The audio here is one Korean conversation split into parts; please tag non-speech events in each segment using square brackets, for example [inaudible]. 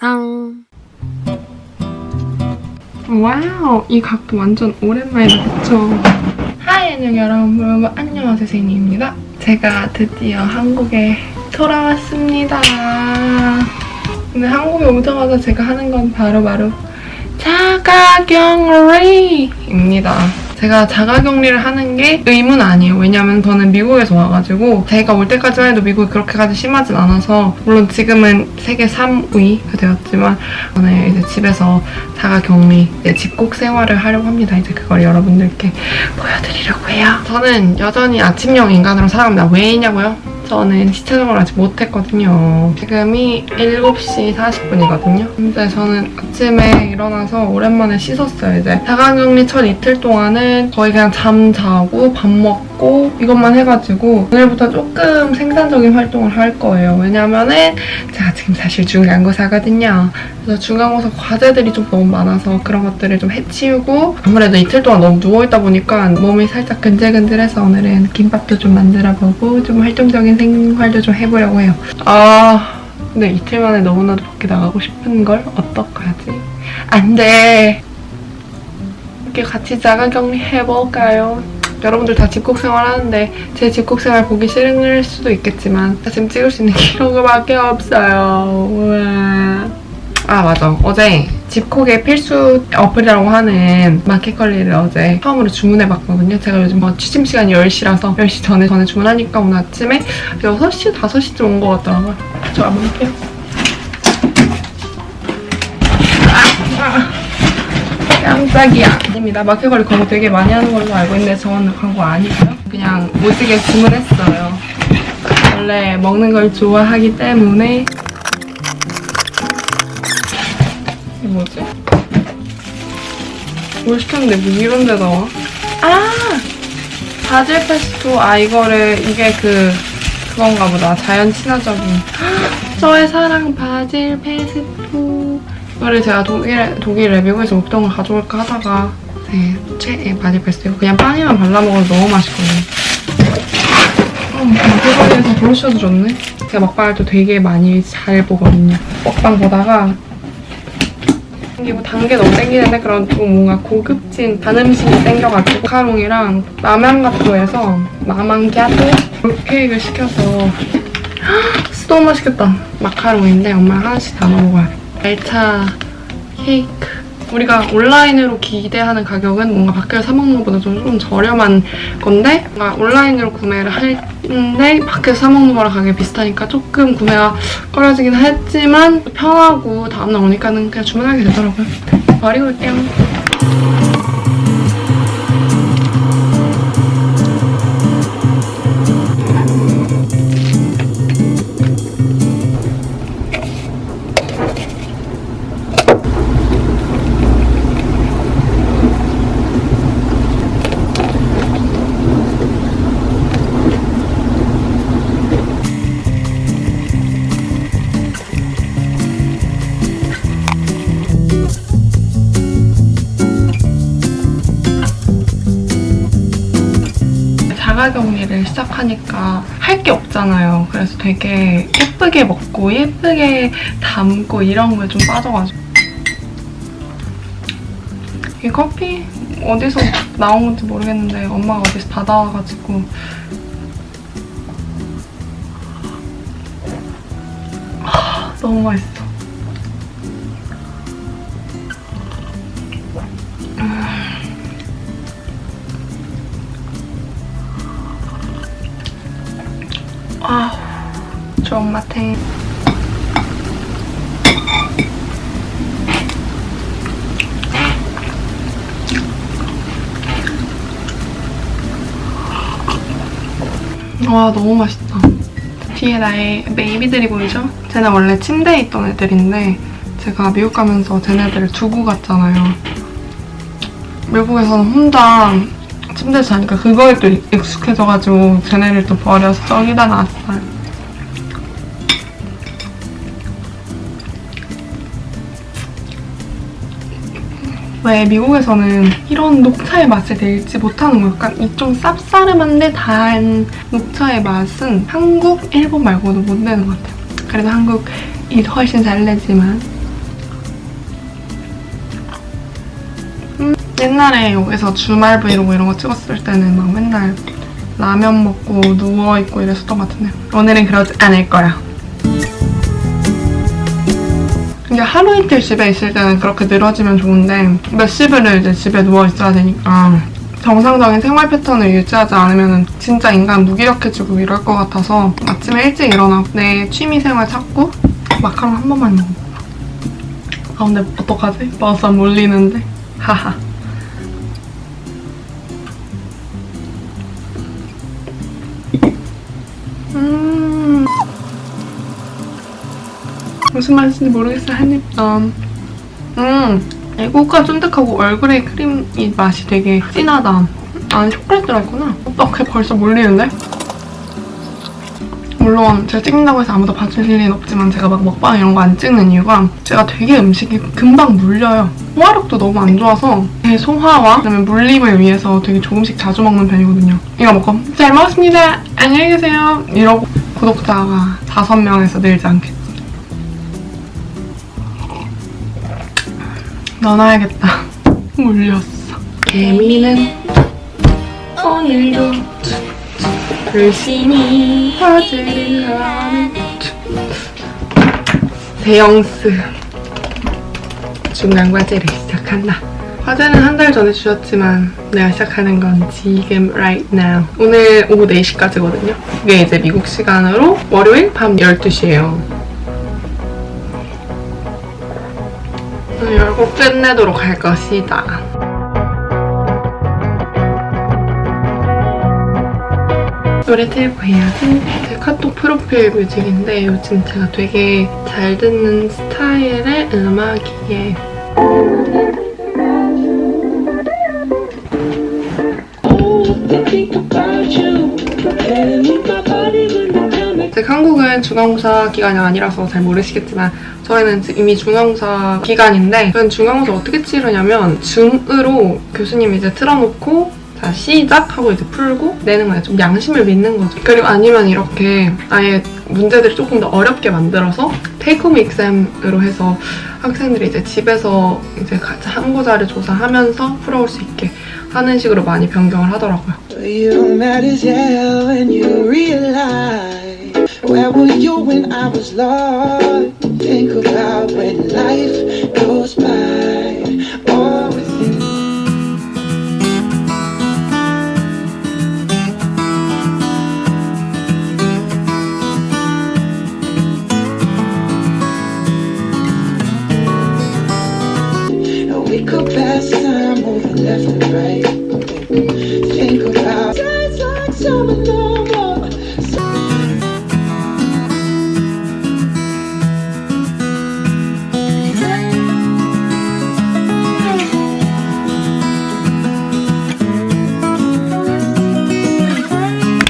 완성. 와우 이 각도 완전 오랜만이다 그쵸? 하이 안녕 여러분 안녕하세요 세인입니다 제가 드디어 한국에 돌아왔습니다 근데 한국에 오자마자 제가 하는 건 바로바로 자가격리입니다 제가 자가격리를 하는 게 의문 아니에요. 왜냐면 저는 미국에서 와가지고 제가 올 때까지만 해도 미국이 그렇게까지 심하진 않아서 물론 지금은 세계 3위가 되었지만 저는 이제 집에서 자가격리, 집콕 생활을 하려고 합니다. 이제 그걸 여러분들께 보여드리려고 해요. 저는 여전히 아침형 인간으로 살아갑니다. 왜냐고요? 저는 시차적으로 아직 못했거든요. 지금이 7시 40분이거든요. 근데 저는 아침에 일어나서 오랜만에 씻었어요, 이제. 자가격리 첫 이틀 동안은 거의 그냥 잠 자고 밥 먹고 이것만 해가지고 오늘부터 조금 생산적인 활동을 할 거예요. 왜냐면은 제가 지금 사실 중간고사거든요. 그래서 중간고사 과제들이 좀 너무 많아서 그런 것들을 좀 해치우고 아무래도 이틀 동안 너무 누워있다 보니까 몸이 살짝 근질근질해서 오늘은 김밥도 좀 만들어보고 좀 활동적인 생활도 좀 해보려고 해요. 아 근데 이틀 만에 너무나도 밖에 나가고 싶은 걸 어떡하지? 안 돼. 이렇게 같이 자가 격리 해볼까요? 여러분들 다 집콕 생활 하는데 제 집콕 생활 보기 싫을 수도 있겠지만 지금 찍을 수 있는 [laughs] 기록밖에 없어요. 우와. 아 맞아 어제 집콕의 필수 어플이라고 하는 마켓컬리를 어제 처음으로 주문해봤거든요. 제가 요즘 뭐 취침 시간이 10시라서 10시 전에 전에 주문하니까 오늘 아침에 6시, 5시쯤 온 것 같더라고요. 저 한번 볼게요. 아, 아. 깜짝이야. 아닙니다. 마켓컬리 광고 되게 많이 하는 걸로 알고 있는데 저는 광고 아니고요. 그냥 오지게 주문했어요. 원래 먹는 걸 좋아하기 때문에 뭐지? 뭘 시켰는데 뭐 이런 데 나와? 아! 바질 페스토. 아, 이거를, 이게 그, 그건가 보다. 자연 친화적인. 헉, [gasps] 저의 사랑 바질 페스토. 이거를 제가 독일, 독일에 미국에서 먹던 걸 가져올까 하다가, 네, 최애 바질 페스토. 그냥 빵에만 발라 먹어도 너무 맛있거든요. 어, 대박에서 브로셔도 줬네. 제가 먹방을 또 되게 많이 잘 보거든요. 먹방 보다가 땡기고 단게 너무 땡기는데 그런 좀 뭔가 고급진 단 음식이 땡겨가지고 마카롱이랑 마망가토에서 마망갸토 롤케이크를 시켜서 헉, 너무 맛있겠다. 마카롱인데 엄마랑 하나씩 다 먹어야 돼. 말차 케이크 우리가 온라인으로 기대하는 가격은 뭔가 밖에서 사 먹는 것보다 좀, 좀 저렴한 건데 뭔가 온라인으로 구매를 할때 밖에서 사 먹는 거랑 가격이 비슷하니까 조금 구매가 꺼려지긴 했지만 편하고 다음날 오니까는 그냥 주문하게 되더라고요. 버리고 올게요. 하니까 할 게 없잖아요. 그래서 되게 예쁘게 먹고 예쁘게 담고 이런 거에 좀 빠져가지고 이 커피 어디서 나온 건지 모르겠는데 엄마가 어디서 받아와가지고 아, 너무 맛있어. 와, 너무 맛있다. 뒤에 나의 베이비들이 보이죠? 쟤네 원래 침대에 있던 애들인데 제가 미국 가면서 쟤네들을 두고 갔잖아요. 미국에서는 혼자 침대에서 자니까 그거에 또 익숙해져가지고 쟤네를 또 버려서 저기다 놨어요. 왜 미국에서는 이런 녹차의 맛을 내지 못하는 걸까? 이 좀 쌉싸름한데 단 녹차의 맛은 한국, 일본 말고도 못 내는 것 같아요. 그래도 한국이 훨씬 잘 내지만 음, 옛날에 여기서 주말 브이로그 이런 거 찍었을 때는 막 맨날 라면 먹고 누워있고 이랬었던 것 같은데 오늘은 그러지 않을 거야. 이게 하루 이틀 집에 있을 때는 그렇게 늘어지면 좋은데 몇십일을 이제 집에 누워 있어야 되니까 정상적인 생활 패턴을 유지하지 않으면 진짜 인간 무기력해지고 이럴 것 같아서 아침에 일찍 일어나고 내 취미 생활 찾고 마카롱 한 번만 먹어. 아 근데 어떡하지? 버섯 몰리는데. 하하. 무슨 맛인지 모르겠어 한입 음. 음. 애고가 쫀득하고 얼그레이 크림이 맛이 되게 진하다. 안에 초콜릿 들어있구나. 어떻게 벌써 몰리는데? 물론 제가 찍는다고 해서 아무도 봐줄 일은 없지만 제가 막 먹방 이런 거 안 찍는 이유가 제가 되게 음식이 금방 물려요. 소화력도 너무 안 좋아서 제 소화와 그다음에 물림을 위해서 되게 조금씩 자주 먹는 편이거든요. 이거 먹고 잘 먹었습니다. 안녕히 계세요. 이러고 구독자가 5명에서 늘지 않겠 넣어놔야겠다. 물렸어. [laughs] 개미는 오늘도 열심히 화제를 하는 대영스 중간 과제를 시작한다. 과제는 한 달 전에 주셨지만 내가 시작하는 건 지금 right now. 오늘 오후 4시까지거든요. 이게 이제 미국 시간으로 월요일 밤 12시예요. 열고 끝내도록 할 것이다. 노래 틀고 해야지. 제 카톡 프로필 뮤직인데 요즘 제가 되게 잘 듣는 스타일의 음악이에요. 한국은 중간고사 기간이 아니라서 잘 모르시겠지만 저희는 이미 중간고사 기간인데 저는 중간고사 어떻게 치르냐면 줌으로 교수님 이제 틀어놓고 자 시작하고 이제 풀고 내는 거예요. 좀 양심을 믿는 거죠. 그리고 아니면 이렇게 아예 문제들을 조금 더 어렵게 만들어서 테이크홈 익셈으로 해서 학생들이 이제 집에서 이제 같이 한고자를 조사하면서 풀어올 수 있게 하는 식으로 많이 변경을 하더라고요. Where were you when I was lost?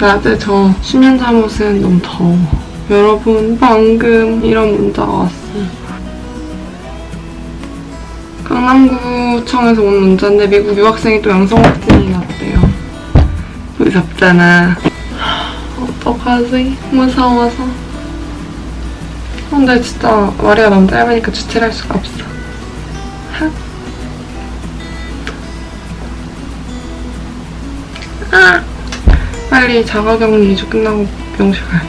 낮에 저 수면 잠옷은 너무 더워. 여러분, 방금 이런 문자가 왔어요. 강남구청에서 온 문자인데 미국 유학생이 또 양성 확진이 났대요. 무섭잖아. 어떡하지? 무서워서. 근데 진짜 머리가 너무 짧으니까 주체를 할 수가 없어. 하. 아. 빨리 자가격리 2주 끝나고 미용실 가야지.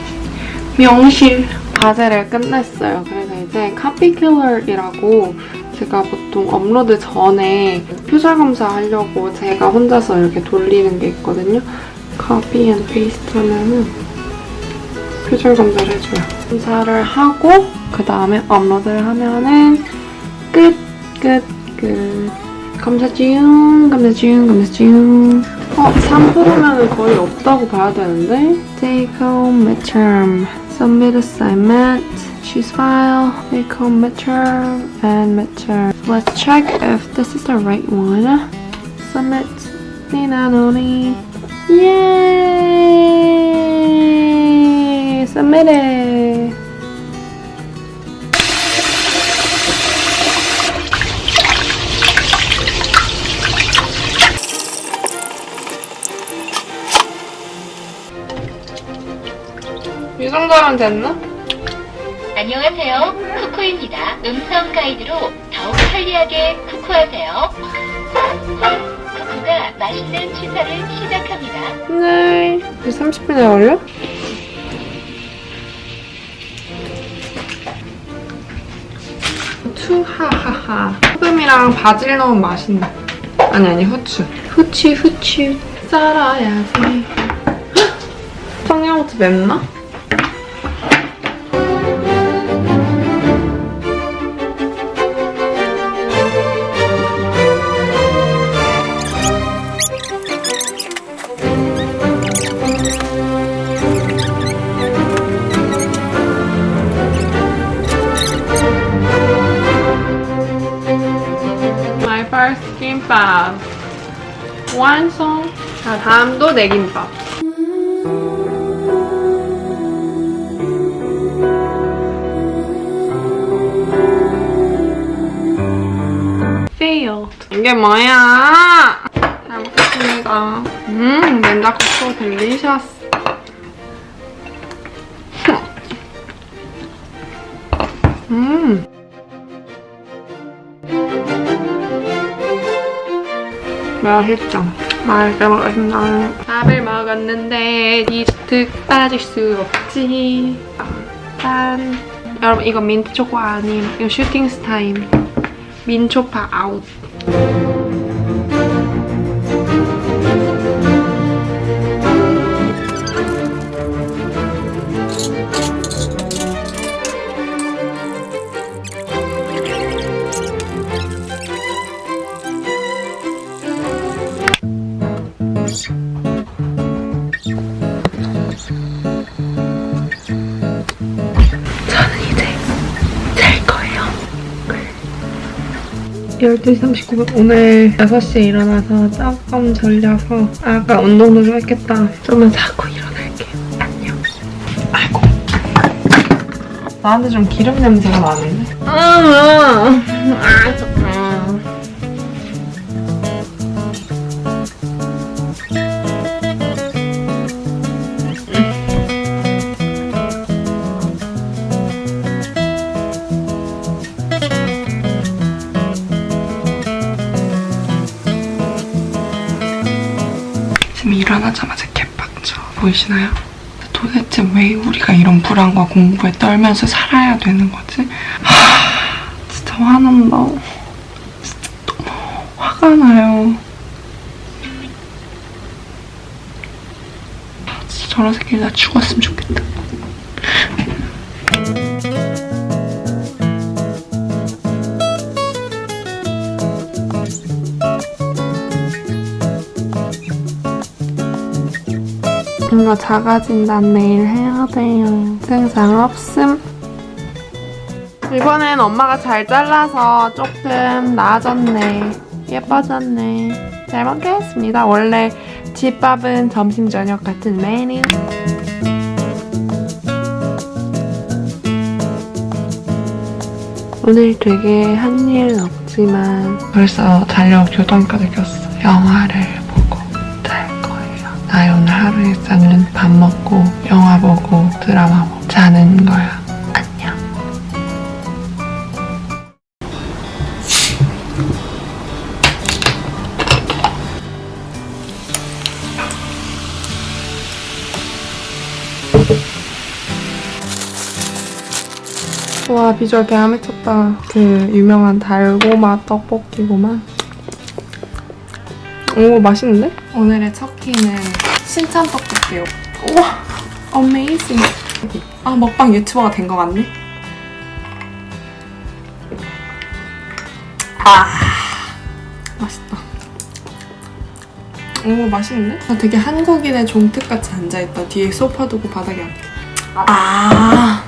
미용실. 과제를 끝냈어요. 그래서 이제 카피킬러이라고 제가 보통 업로드 전에 표절 검사하려고 제가 혼자서 이렇게 돌리는 게 있거든요. 카피 앤 페이스트 하면은 표절 검사를 해줘요. 검사를 하고 그 다음에 업로드를 하면은 끝, 끝, 끝. 검사 중, 검사 중, 검사 중. 어, 3%면은 거의 없다고 봐야 되는데. Take home midterm. Submit assignment. Choose file. Take home midterm and midterm. Let's check if this is the right one. Submit. Nina Noni. Yay! Submitted. 이 정도면 됐나? 안녕하세요. 쿠쿠입니다. 음성 가이드로 더욱 편리하게 쿠쿠하세요. 맛있는 취사를 시작합니다. 네. 30분에 걸려? 투하하하. 소금이랑 바질 넣으면 맛있네. 아니 아니 후추. 후추 후추. 썰어야지. 청양고추 맵나? 다음도 내 김밥. failed. 이게 뭐야? 잘 먹겠습니다. 음, 멘다코코 델리셔스. [laughs] 음. 맛있죠? 맛있게 먹었습니다. 밥을 먹었는데 디저트 빠질 수 없지. 짠. 여러분 이거 민트 초코 아님. 이거 슈팅 스타임. 민초파 아웃. 12시 39분. 오늘 6시에 일어나서 조금 졸려서 아까 운동도 좀 했겠다. 좀만 자고 일어날게요. 안녕. 아이고. 나한테 좀 기름 냄새가 나는데? 아, 아, 아, 보이시나요? 도대체 왜 우리가 이런 불안과 공부에 떨면서 살아야 되는 거지? 하, 진짜 화난다. 진짜 너무 화가 나요. 저런 새끼 나 죽었으면 좋겠다. 이거 작아진단 내일 해야 돼요. 증상 없음. 이번엔 엄마가 잘 잘라서 조금 나아졌네. 예뻐졌네. 잘 먹겠습니다. 원래 집밥은 점심 저녁 같은 메뉴. 오늘 되게 한일 없지만 벌써 달력 교정까지 꼈어. 영화를 하루 일상은 밥 먹고 영화 보고 드라마 보고 자는 거야. 안녕. 와 비주얼 개미쳤다 그 유명한 달고마 떡볶이고만. 오 맛있는데? 오늘의 첫 끼는 신참 떡볶이요. 우와 어메이징. 아 먹방 유튜버가 된 것 같네. 아 맛있다. 오 맛있는데? 나 되게 한국인의 종특같이 앉아있다. 뒤에 소파 두고 바닥에 앉게. 아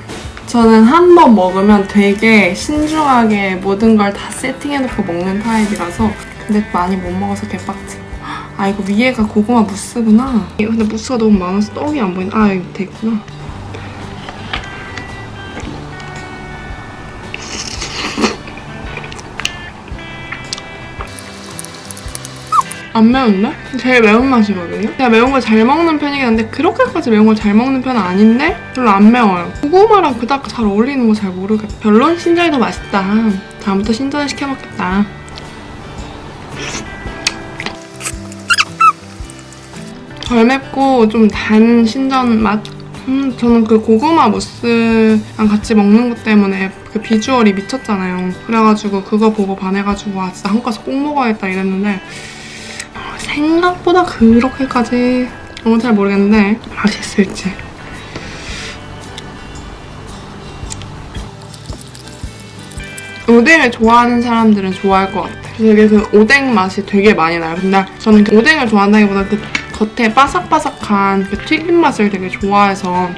저는 한 번 먹으면 되게 신중하게 모든 걸 다 세팅해놓고 먹는 타입이라서 근데 많이 못 먹어서 개빡치. 아 이거 위에가 고구마 무스구나. 근데 무스가 너무 많아서 떡이 안 보이네. 아 여기 됐구나. 안 매운데? 제일 매운맛이거든요? 제가 매운 걸 잘 먹는 편이긴 한데 그렇게까지 매운 걸 잘 먹는 편은 아닌데 별로 안 매워요. 고구마랑 그닥 잘 어울리는 거 잘 모르겠다. 별론 신전이 더 맛있다. 다음부터 신전을 시켜 먹겠다. 덜 맵고 좀 단 신전 맛. 음, 저는 그 고구마 무스랑 같이 먹는 것 때문에 그 비주얼이 미쳤잖아요. 그래가지고 그거 보고 반해가지고 아 진짜 한국 가서 꼭 먹어야겠다 이랬는데 어, 생각보다 그렇게까지 너무 잘 모르겠는데 맛있을지. 오뎅을 좋아하는 사람들은 좋아할 것 같아. 되게 그 오뎅 맛이 되게 많이 나요. 근데 저는 그 오뎅을 좋아한다기보다 그 겉에 바삭바삭한 그 튀김 맛을 되게 좋아해서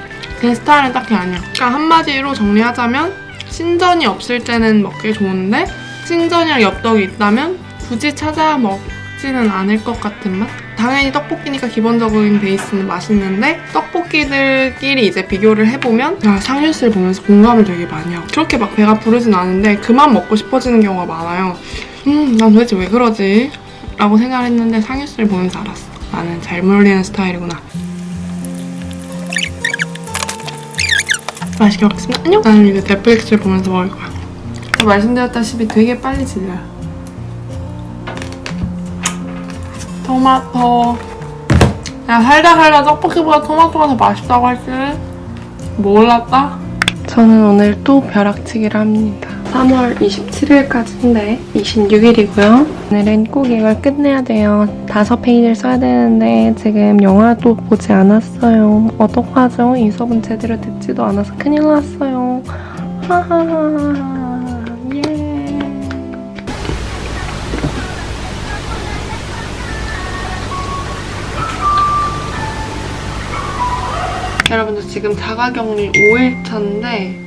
제 스타일은 딱히 아니야. 그러니까 한마디로 정리하자면 신전이 없을 때는 먹기 좋은데 신전이랑 엽떡이 있다면 굳이 찾아 먹지는 않을 것 같은 맛? 당연히 떡볶이니까 기본적인 베이스는 맛있는데 떡볶이들끼리 이제 비교를 해보면 아, 상윤씨를 보면서 공감을 되게 많이 하고 그렇게 막 배가 부르진 않은데 그만 먹고 싶어지는 경우가 많아요. 음, 난 도대체 왜 그러지? 라고 생각을 했는데 상윤씨를 보면서 알았어. 나는 잘못 어울리는 스타일이구나. 맛있게 먹겠습니다. 안녕! 나는 이제 넷플릭스를 보면서 먹을 거야. 말씀드렸다시피 되게 빨리 질려요. 토마토. 야, 살다 살다 떡볶이보다 토마토가 더 맛있다고 할줄 몰랐다? 저는 오늘 또 벼락치기를 합니다. 3월 27일까지인데 26일이고요. 오늘은 꼭 이걸 끝내야 돼요. 다섯 페이지를 써야 되는데 지금 영화도 보지 않았어요. 어떡하죠? 이 수업은 제대로 듣지도 않아서 큰일 났어요. 하하하하. 예. 여러분들 지금 자가격리 5일 차인데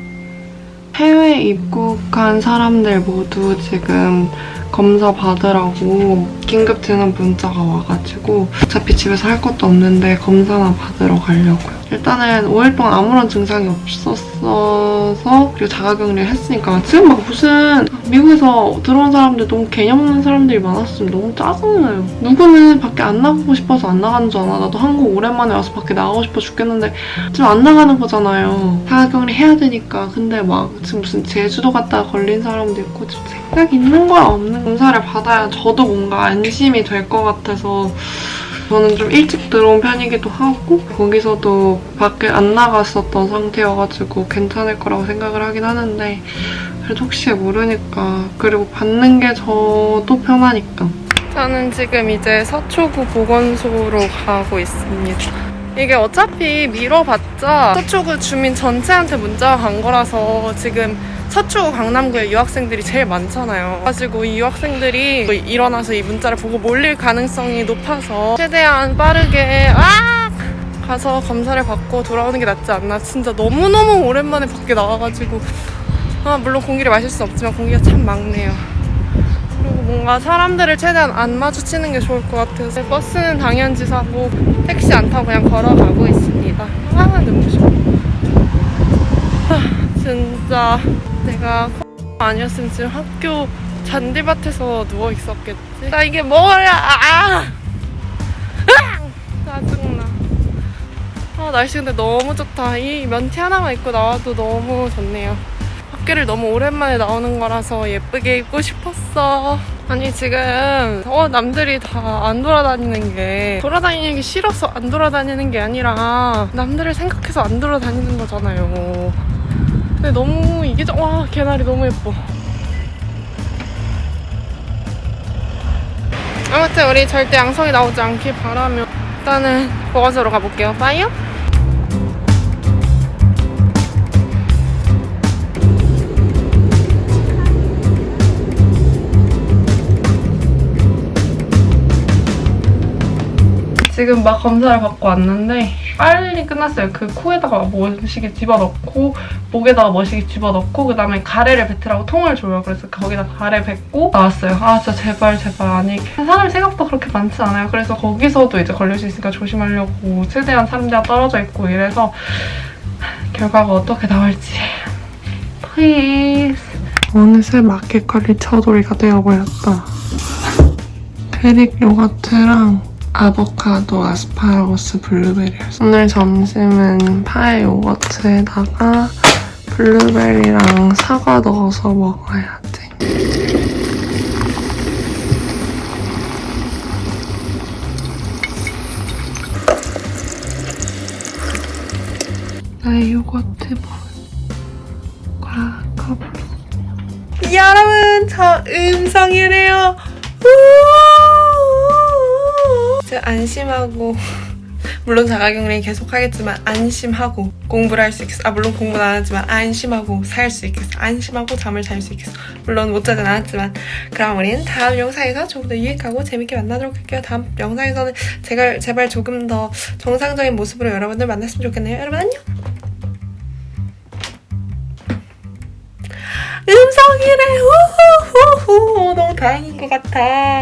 해외 입국한 사람들 모두 지금 검사 받으라고 긴급 증원 문자가 와가지고 어차피 집에서 할 것도 없는데 검사나 받으러 가려고요. 일단은 5일 동안 아무런 증상이 없었어서 그리고 자가격리를 했으니까 지금 막 무슨 미국에서 들어온 사람들 너무 개념 없는 사람들이 많았으면 너무 짜증나요. 누구는 밖에 안 나가고 싶어서 안 나가는 줄 알아. 나도 한국 오랜만에 와서 밖에 나가고 싶어 죽겠는데 지금 안 나가는 거잖아요. 자가격리 해야 되니까. 근데 막 지금 무슨 제주도 갔다가 걸린 사람도 있고 지금 생각 있는 거야 없는 검사를 받아야 저도 뭔가 안심이 될 것 같아서 저는 좀 일찍 들어온 편이기도 하고 거기서도 밖에 안 나갔었던 상태여가지고 괜찮을 거라고 생각을 하긴 하는데 그래도 혹시 모르니까 그리고 받는 게 저도 편하니까 저는 지금 이제 서초구 보건소로 가고 있습니다. 이게 어차피 미뤄봤자 서초구 주민 전체한테 문자가 간 거라서 지금 서초구 강남구에 유학생들이 제일 많잖아요. 가지고 이 유학생들이 일어나서 이 문자를 보고 몰릴 가능성이 높아서 최대한 빠르게 아 가서 검사를 받고 돌아오는 게 낫지 않나. 진짜 너무너무 오랜만에 밖에 나와가지고 아 물론 공기를 마실 수 없지만 공기가 참 막네요. 그리고 뭔가 사람들을 최대한 안 마주치는 게 좋을 것 같아서 버스는 당연지사고 택시 안 타고 그냥 걸어가고 있습니다. 아 눈부셔. 아, 진짜 내가 아니었으면 지금 학교 잔디밭에서 누워 있었겠지. 나 이게 뭐야? 아! 으악! 짜증나. 아 날씨 근데 너무 좋다. 이 면티 하나만 입고 나와도 너무 좋네요. 밖에를 너무 오랜만에 나오는 거라서 예쁘게 입고 싶었어. 아니 지금 어 남들이 다 안 돌아다니는 게 돌아다니는 게 싫어서 안 돌아다니는 게 아니라 남들을 생각해서 안 돌아다니는 거잖아요. 근데 너무 이게 좀- 와 개나리 너무 예뻐. 아무튼 우리 절대 양성이 나오지 않길 바라며 일단은 보건소로 가볼게요. 빠이요. 지금 막 검사를 받고 왔는데 빨리 끝났어요. 그 코에다가 머시기 집어넣고 목에다가 머시기 집어넣고 그 다음에 가래를 뱉으라고 통을 줘요. 그래서 거기다 가래 뱉고 나왔어요. 아 진짜 제발 제발 아니 사람이 생각보다 그렇게 많지 않아요. 그래서 거기서도 이제 걸릴 수 있으니까 조심하려고 최대한 사람들이랑 떨어져 있고 이래서 결과가 어떻게 나올지 플리즈 어느새 마켓컬리 첫돌이가 되어버렸다. 그릭 [laughs] 요거트랑 아보카도, 아스파라거스, 블루베리였어. 오늘 점심은 파에 요거트에다가 블루베리랑 사과 넣어서 먹어야 돼. 나의 요거트 먹을 과커피. 여러분 저 음성이래요. 우! 가 안심하고 [laughs] 물론 자가격리 계속 하겠지만 안심하고 공부를 할 수 있겠어. 아 물론 공부는 안 하지만 안심하고 살 수 있겠어. 안심하고 잠을 잘 수 있겠어. 물론 못 자진 않았지만 그럼 우리는 다음 영상에서 조금 더 유익하고 재밌게 만나도록 할게요. 다음 영상에서는 제가 제발 조금 더 정상적인 모습으로 여러분들 만났으면 좋겠네요. 여러분 안녕. 음성이래. 우후후후. 너무 다행인 것 같아.